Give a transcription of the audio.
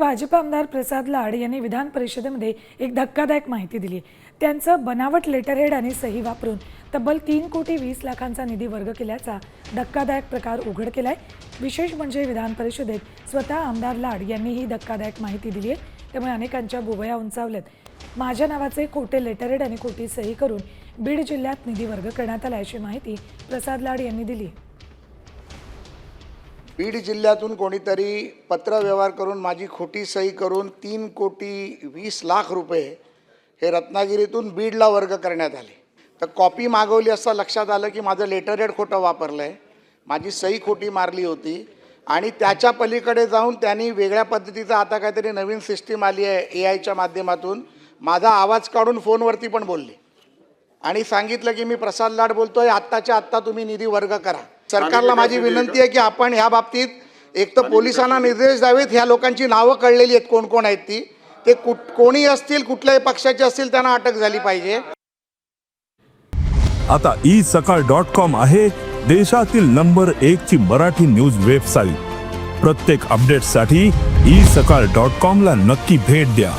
भाजप आमदार प्रसाद लाड यांनी विधान परिषदेमध्ये एक धक्कादायक माहिती दिली. त्यांचं बनावट लेटरहेड आणि सही वापरून तब्बल तीन कोटी वीस लाखांचा निधी वर्ग केल्याचा धक्कादायक प्रकार उघड केलाय. विशेष म्हणजे विधान परिषदेत स्वतः आमदार लाड यांनी ही धक्कादायक माहिती दिली आहे. त्यामुळे अनेकांच्या बुबया उंचावल्यात. माझ्या नावाचे खोटे लेटरहेड आणि खोटी सही करून बीड जिल्ह्यात निधी वर्ग करण्यात आला अशी माहिती प्रसाद लाड यांनी दिली बीड जिल्ह्यातून कोणीतरी पत्रव्यवहार करून माझी खोटी सही करून तीन कोटी वीस लाख रुपये हे रत्नागिरीतून बीडला वर्ग करण्यात आले. तर कॉपी मागवली असता लक्षात आलं की माझं लेटरहेड खोटं वापरलं आहे माझी सही खोटी मारली होती आणि त्याच्या पलीकडे जाऊन त्यांनी वेगळ्या पद्धतीचं आता काहीतरी नवीन सिस्टीम आली आहे ए आयच्या माध्यमातून. माझा आवाज काढून फोनवरती पण बोलले. आणि सांगितलं की मी प्रसाद लाड बोलतो आहे आत्ताच्या आत्ता तुम्ही निधी वर्ग करा. सरकारला माझी विनंती आहे की आपण ह्या बाबतीत एक तर पोलिसांना निर्देश द्यावेत. ह्या लोकांची नावं कळलेली आहेत. कोण कोण आहेत ती. ते कुठ कोणी असतील कुठल्याही पक्षाचे असतील त्यांना अटक झाली पाहिजे. आता ई सकाळ डॉट कॉम आहे देशातील नंबर एक ची मराठी न्यूज वेबसाईट. प्रत्येक अपडेटसाठी ई सकाळ डॉट कॉम ला नक्की भेट द्या.